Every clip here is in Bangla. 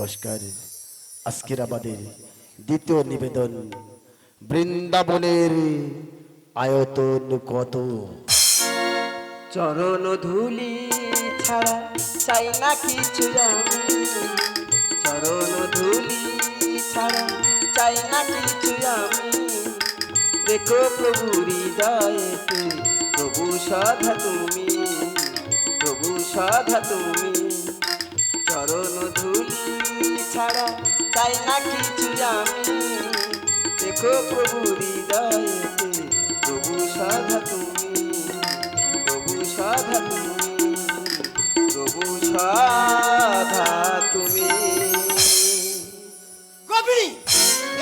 নমস্কার। আজকের আমাদের দ্বিতীয় নিবেদন বৃন্দাবনের আয়তন কত? চরণ ধুলি ছাড়া চাই না কিছু চরণ ধুলি ছাড়া চাই না কিছু আমি দেখো প্রভু সাধা তুমি, প্রভু সাধা তুমি। চরণ ছাড়া চাই না আমি দেখো প্রভু হৃদয়েতে প্রভু সাধা তুমি প্রভু সাধা তুমি প্রভু সাধা তুমি কবিনী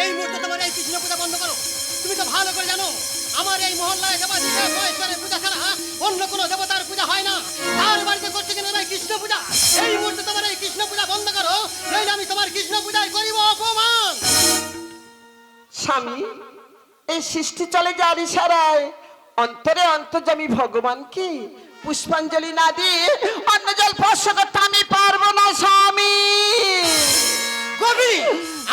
এই মুহূর্তে তোমার এই কৃষ্ণ পূজা বন্ধ করো। তুমি তো ভালো করে জানো, আমার এই মহল্লায় দেবাদিদেব মহেশ্বরের পূজা ছাড়া অন্য কোনো দেবতার পূজা হয় না। তার বাড়িতে কিনা এই কৃষ্ণ পূজা? এই মুহূর্তে তোমার কৃষ্ণ পূজা বন্ধ করো নইলে আমি তোমার কৃষ্ণ পূজায় করিব অপমান। স্বামী এই সৃষ্টি চলে যার ইশারায় অন্তরে অন্তর্জামী ভগবানকে পুষ্পাঞ্জলি না দিয়ে অন্য জল স্পর্শ করতে আমি পারব না স্বামী। কবিনী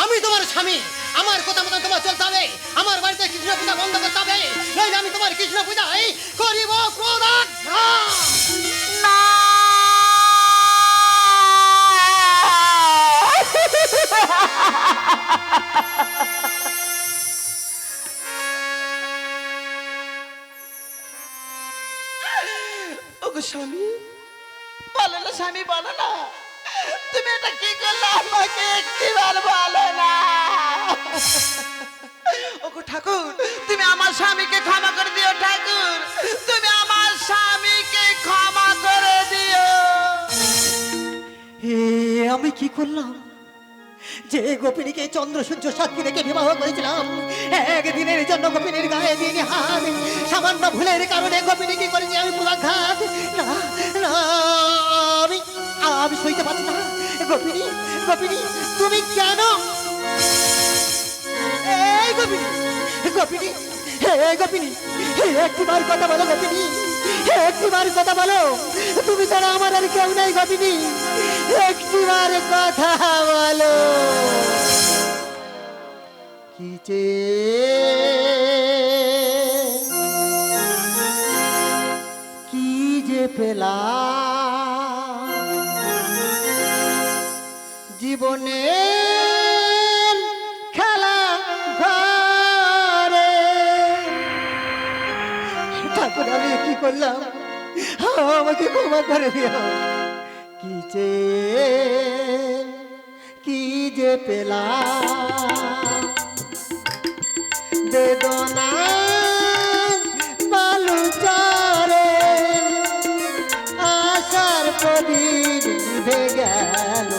আমি তোমার স্বামী আমার কথা মতো তোমার চলতে হবে আমার বাড়িতে কৃষ্ণ পূজা বন্ধ করতে হবে নইলে আমি তোমার কৃষ্ণ পূজায় করিব ক্রোধাঘাত। না স্বামী। বলো না স্বামী, বলো না। তুমি এটা কি করলে? আমাকে একটিবার বলো না। ওগো ঠাকুর, তুমি আমার স্বামীকে ক্ষমা করে দিও ঠাকুর। তুমি আমার স্বামীকে ক্ষমা করে দিও। এ, আমি কি করলাম? যে গোপিনীকে চন্দ্র সূর্য সাক্ষী রেখে বিবাহ করেছিলাম, একদিনের জন্য গোপিনীর গায়ে দিন হাত সামান্য ভুলের কারণে গোপিনী কি করেছি? আমি পুরাঘাত আমি আমি সইতে পারছি না। গোপিনী গোপিনী, তুমি কেন? এই গোপিনী গোপিনী, হে গোপিনী একটিবার কথা বলো গোপিনী একটিবার কথা বলো। তুমি ছাড়া আমার আর কেউ নাই গোপিনী। একটিবার কথা বলো। কি যে কি যে পেলা জীবনে খেলা ঘরে। ঠাকুর আমি কি করলাম? আমাকে ক্ষমা করে দিও। কি যে কি যে পেলাম? বেদনা বালু চরে আশার প্রদীপ নিভে গেল।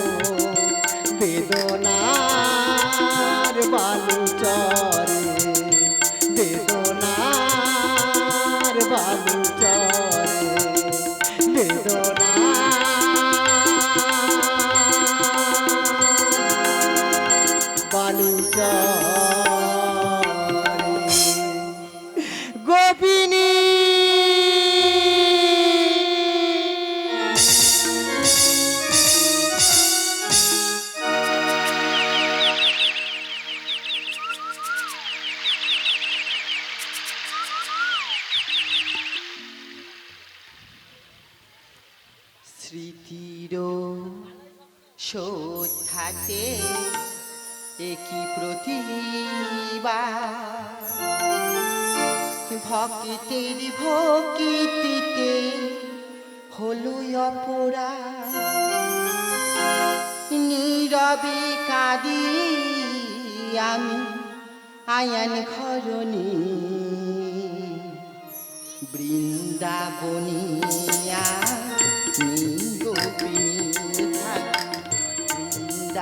বেদনার বালু শোধ থাকে একই প্রতিভা। ভক্তের ভক্তিতে হলো অপরা। নীরবে কাঁদি আমি আয়ান ঘরণী। বৃন্দাবনিয়া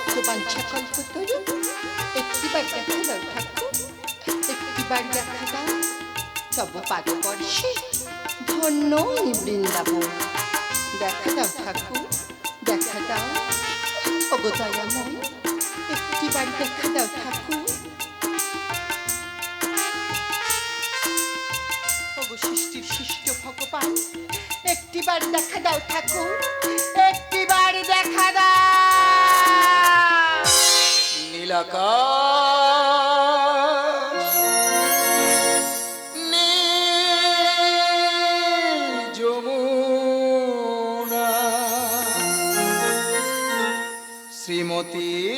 ভগ ভক্ত বাঞ্ছা কল্প তরু একটিবার দেখা দাও ঠাকুর, একটিবার দেখা দাও। তব পাদপর্শে ধন্য বৃন্দাবন। দেখা দাও ঠাকুর, দেখা দাও। দেখা দাও ঠাকুর। একটিবার দেখা দাও ঠাকুর, একটিবার দেখা দাও। নীল যমুনা। শ্রীমতী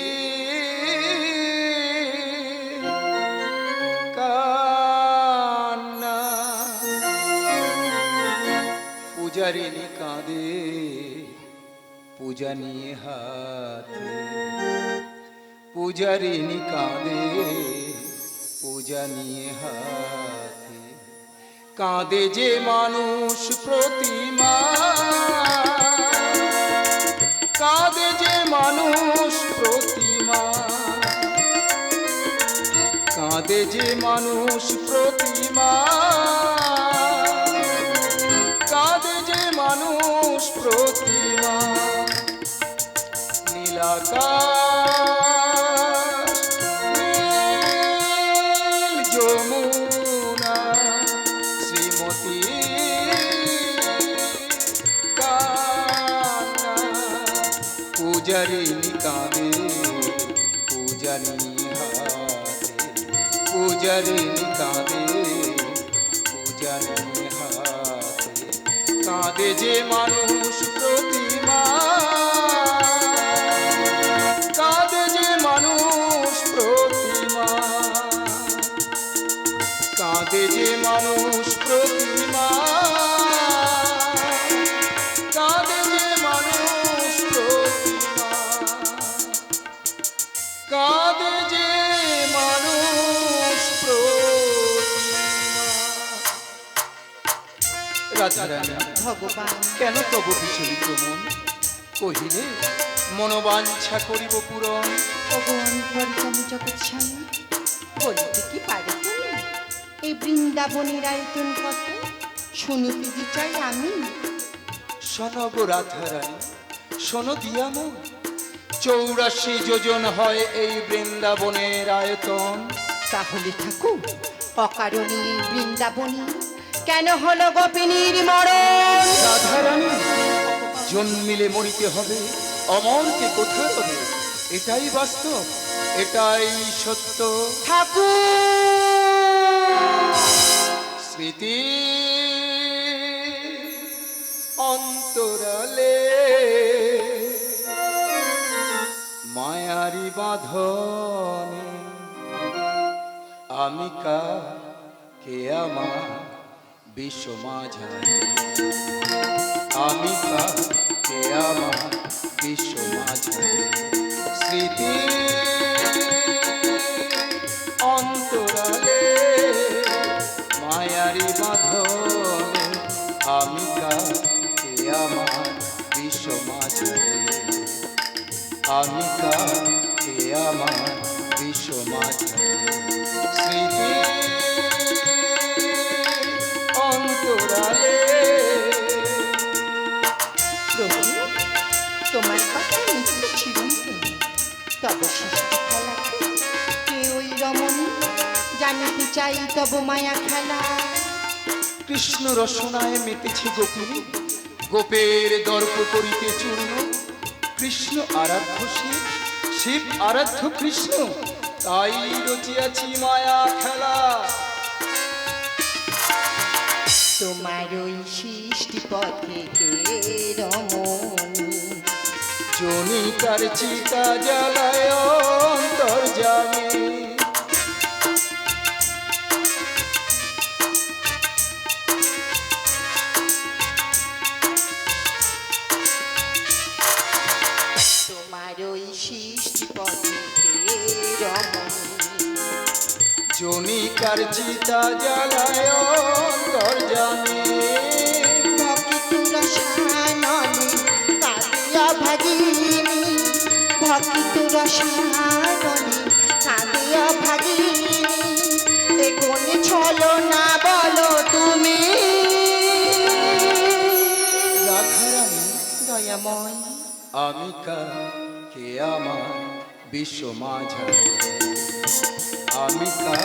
কান্না। পূজারিনী কাঁদে পূজা নিয়ে হাতে পূজারিনী কাঁদে পূজা হাতে। কাঁদে যে মানুষ প্রতিমা, কাঁদে যে মানুষ প্রতিমা, কাঁদে যে মানুষ প্রতিমা, কাঁদে যে মানুষ প্রতিমা। নীলাকাশ পূজারিনী কাঁদে পূজা নিয়ে হাতে পূজারিনী কাঁদে পূজা নিয়ে হাতে কাঁদে কাঁদে যে মানুষ ভগবান। কেন তব বিচলিত মন কহিলে মনোবাঞ্ছা করিব পূরণ। ওগো অন্তর্জামী জগৎ স্বামী বলিতে কি পারে এই বৃন্দাবনের আয়তন কত? শুনিতে যে চাই আমি? শোনব রাধারানী শোনো দিয়াম চৌরাশি যোজন হয় এই বৃন্দাবনের আয়তন। তাহলে ঠাকুর অকারণে বৃন্দাবনে কেন হলো গোপিনীর মরণ? রাধারানী জন্মিলে মরিতে হবে অমরকে কোথায় হবে? এটাই বাস্তব এটাই সত্য। ঠাকুর! স্মৃতি অন্তরালে মায়ারি বাঁধনে। আমি কা কে আমার বিশ্ব মাঝারি? আমি কা কা কে আমার বিশ্ব স্মৃতি অন্তরালে। প্রভু তোমার কথা নিত্য চিরন্তন। তব সৃষ্টি খেলাতে কে ওই রমণী? জানিতে চাই তব মায়া খেলা। কৃষ্ণ রসনায় মেতেছে গোপিনী গোপের দর্প করিতে চূর্ণ। কৃষ্ণ আরাধ্য শিব শিব আরাধ্য কৃষ্ণ তাই রচিয়াছি মায়া খেলা। তোমার ওই সৃষ্টি পথে জমি তার চিতা জ্বালায় অন্তর তোমার জনিকার চিতা জ্বালায় কালিয়া ভাগিনী। ভক্ত রসায়নে কাঁদিয়া ভাগিনী। এ কোন ছলো না বলো তুমি? রাধারানী দয়াময়। আমি কা আমার বিশ্ব মাঝারে? আমি কা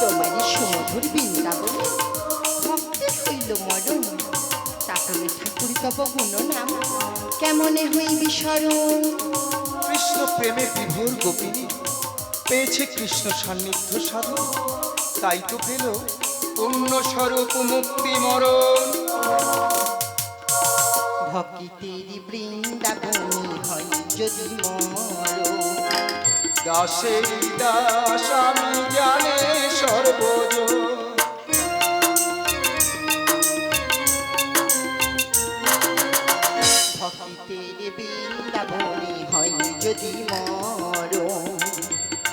তোমারই সুমধুর বৃন্দাবনে ভক্তের হইল মরণ তাহলে ঠাকুর তব গুণ নাম কেমনে হইবি স্মরণ কৃষ্ণ প্রেমে পেয়েছে কৃষ্ণ সান্নিধ্য সাধন তাই তো পেল পূর্ণ স্বরূপ মুক্তি মরণ। ভক্তির বৃন্দাবনী হয় যদি মরণ। দাসে দাস আমি জানে সর্বজ ভক্তির বৃন্দাবনী হয় যদি মরণ।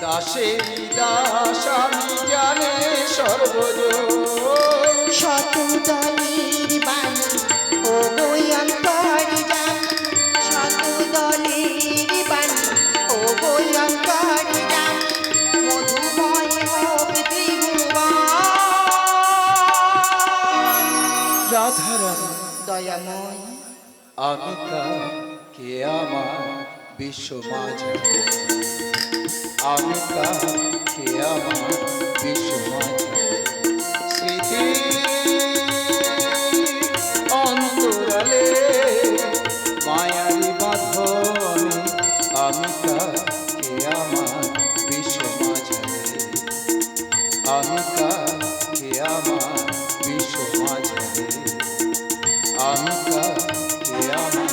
দাসে দাস আমি জানে সর্বজ শত দলের বাণী ও বৈয়ন্তর গান। শত দলের বাণী ও বৈয়ন্তর গান। মধুময় হোক রাধারানী দয়াময়। আমি কা কে আমার বিশ্ব মাঝারে আমি কাছে আমার বিষমায় স্মৃতি অন্তরালে মায়ারি বাঁধন আমি কাছে আমার বিষমায় আমি কাছে আমার বিষমায় আমি কাছে আমার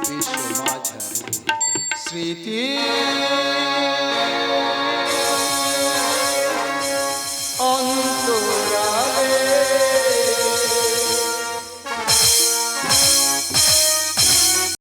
বিষমায় স্মৃতি